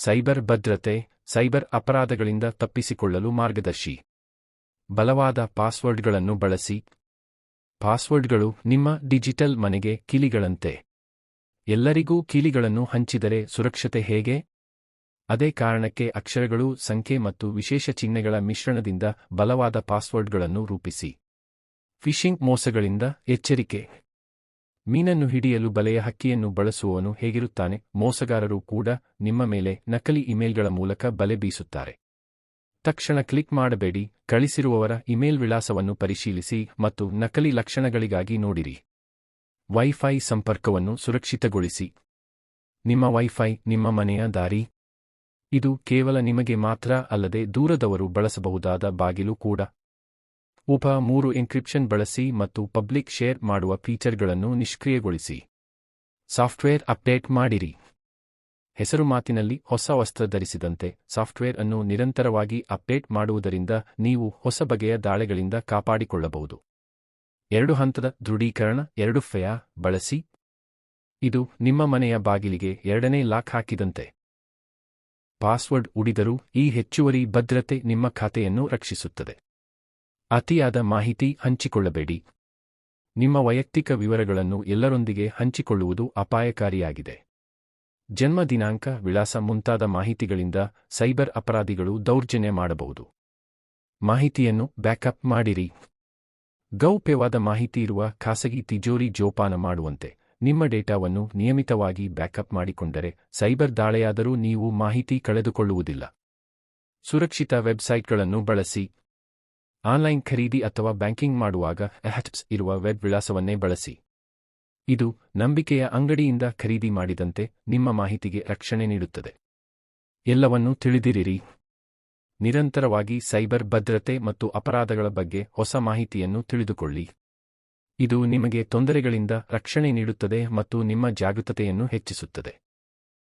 Cyber ಭದ್ರತೆ, cyber ಅಪರಾಧಗಳಿಂದ ತಪ್ಪಿಸಿಕೊಳ್ಳಲು ಮಾರ್ಗದರ್ಶಿ. ಬಲವಾದ ಪಾಸ್ವರ್ಡ್ಗಳನ್ನು ಬಳಸಿ. ಪಾಸ್ವರ್ಡ್ಗಳು ನಿಮ್ಮ ಡಿಜಿಟಲ್ ಮನೆಗೆ ಕೀಲಿಗಳಂತೆ. ಎಲ್ಲರಿಗೂ ಕೀಲಿಗಳನ್ನು ಹಂಚಿದರೆ ಸುರಕ್ಷತೆ ಹೇಗೆ? ಅದೇ ಕಾರಣಕ್ಕೆ ಅಕ್ಷರಗಳು, ಸಂಖ್ಯೆ ಮತ್ತು ವಿಶೇಷ ಚಿಹ್ನೆಗಳ ಮಿಶ್ರಣದಿಂದ ಬಲವಾದ ಪಾಸ್ವರ್ಡ್ಗಳನ್ನು ರೂಪಿಸಿ. ಫಿಶಿಂಗ್ ಮೋಸಗಳಿಂದ ಎಚ್ಚರಿಕೆ. ಮೀನನ್ನು ಹಿಡಿಯಲು ಬಲೆಯ ಹಕ್ಕಿಯನ್ನು ಬಳಸುವವನು ಹೇಗಿರುತ್ತಾನೆ? ಮೋಸಗಾರರು ಕೂಡ ನಿಮ್ಮ ಮೇಲೆ ನಕಲಿ ಇಮೇಲ್ಗಳ ಮೂಲಕ ಬಲೆ ಬೀಸುತ್ತಾರೆ. ತಕ್ಷಣ ಕ್ಲಿಕ್ ಮಾಡಬೇಡಿ. ಕಳಿಸಿರುವವರ ಇಮೇಲ್ ವಿಳಾಸವನ್ನು ಪರಿಶೀಲಿಸಿ ಮತ್ತು ನಕಲಿ ಲಕ್ಷಣಗಳಿಗಾಗಿ ನೋಡಿರಿ. ವೈಫೈ ಸಂಪರ್ಕವನ್ನು ಸುರಕ್ಷಿತಗೊಳಿಸಿ. ನಿಮ್ಮ ವೈಫೈ, ನಿಮ್ಮ ಮನೆಯ ದಾರಿ. ಇದು ಕೇವಲ ನಿಮಗೆ ಮಾತ್ರ ಅಲ್ಲದೆ ದೂರದವರು ಬಳಸಬಹುದಾದ ಬಾಗಿಲು ಕೂಡ. ಉಪ ಮೂರು ಎನ್ಕ್ರಿಪ್ಷನ್ ಬಳಸಿ ಮತ್ತು ಪಬ್ಲಿಕ್ ಶೇರ್ ಮಾಡುವ ಫೀಚರ್ಗಳನ್ನು ನಿಷ್ಕ್ರಿಯಗೊಳಿಸಿ. ಸಾಫ್ಟ್ವೇರ್ ಅಪ್ಡೇಟ್ ಮಾಡಿರಿ. ಹೆಸರು ಮಾತಿನಲ್ಲಿ ಹೊಸ ವಸ್ತ್ರ ಧರಿಸಿದಂತೆ ಸಾಫ್ಟ್ವೇರ್ ಅನ್ನು ನಿರಂತರವಾಗಿ ಅಪ್ಡೇಟ್ ಮಾಡುವುದರಿಂದ ನೀವು ಹೊಸ ಬಗೆಯ ದಾಳೆಗಳಿಂದ ಕಾಪಾಡಿಕೊಳ್ಳಬಹುದು. ಎರಡು ಹಂತದ ದೃಢೀಕರಣ, ಎರಡು ಫೆಯ, ಬಳಸಿ. ಇದು ನಿಮ್ಮ ಮನೆಯ ಬಾಗಿಲಿಗೆ ಎರಡನೇ ಲಾಕ್ ಹಾಕಿದಂತೆ. ಪಾಸ್ವರ್ಡ್ ಉಡಿದರೂ ಈ ಹೆಚ್ಚುವರಿ ಭದ್ರತೆ ನಿಮ್ಮ ಖಾತೆಯನ್ನು ರಕ್ಷಿಸುತ್ತದೆ. ಅತಿಯಾದ ಮಾಹಿತಿ ಹಂಚಿಕೊಳ್ಳಬೇಡಿ. ನಿಮ್ಮ ವೈಯಕ್ತಿಕ ವಿವರಗಳನ್ನು ಎಲ್ಲರೊಂದಿಗೆ ಹಂಚಿಕೊಳ್ಳುವುದು ಅಪಾಯಕಾರಿಯಾಗಿದೆ. ಜನ್ಮ ದಿನಾಂಕ, ವಿಳಾಸ ಮುಂತಾದ ಮಾಹಿತಿಗಳಿಂದ ಸೈಬರ್ ಅಪರಾಧಿಗಳು ದೌರ್ಜನ್ಯ ಮಾಡಬಹುದು. ಮಾಹಿತಿಯನ್ನು ಬ್ಯಾಕಪ್ ಮಾಡಿರಿ. ಗೌಪ್ಯವಾದ ಮಾಹಿತಿ ಇರುವ ಖಾಸಗಿ ತಿಜೋರಿ ಜೋಪಾನ ಮಾಡುವಂತೆ ನಿಮ್ಮ ಡೇಟಾವನ್ನು ನಿಯಮಿತವಾಗಿ ಬ್ಯಾಕಪ್ ಮಾಡಿಕೊಂಡರೆ ಸೈಬರ್ ದಾಳೆಯಾದರೂ ನೀವು ಮಾಹಿತಿ ಕಳೆದುಕೊಳ್ಳುವುದಿಲ್ಲ. ಸುರಕ್ಷಿತ ವೆಬ್ಸೈಟ್ಗಳನ್ನು ಬಳಸಿ. ಆನ್ಲೈನ್ ಖರೀದಿ ಅಥವಾ ಬ್ಯಾಂಕಿಂಗ್ ಮಾಡುವಾಗ ಎಹ್ಟ್ಸ್ ಇರುವ ವೆಬ್ ವಿಳಾಸವನ್ನೇ ಬಳಸಿ. ಇದು ನಂಬಿಕೆಯ ಅಂಗಡಿಯಿಂದ ಖರೀದಿ ಮಾಡಿದಂತೆ ನಿಮ್ಮ ಮಾಹಿತಿಗೆ ರಕ್ಷಣೆ ನೀಡುತ್ತದೆ. ಎಲ್ಲವನ್ನೂ ತಿಳಿದಿರಿರಿ. ನಿರಂತರವಾಗಿ ಸೈಬರ್ ಭದ್ರತೆ ಮತ್ತು ಅಪರಾಧಗಳ ಬಗ್ಗೆ ಹೊಸ ಮಾಹಿತಿಯನ್ನು ತಿಳಿದುಕೊಳ್ಳಿ. ಇದು ನಿಮಗೆ ತೊಂದರೆಗಳಿಂದ ರಕ್ಷಣೆ ನೀಡುತ್ತದೆ ಮತ್ತು ನಿಮ್ಮ ಜಾಗೃತತೆಯನ್ನು ಹೆಚ್ಚಿಸುತ್ತದೆ.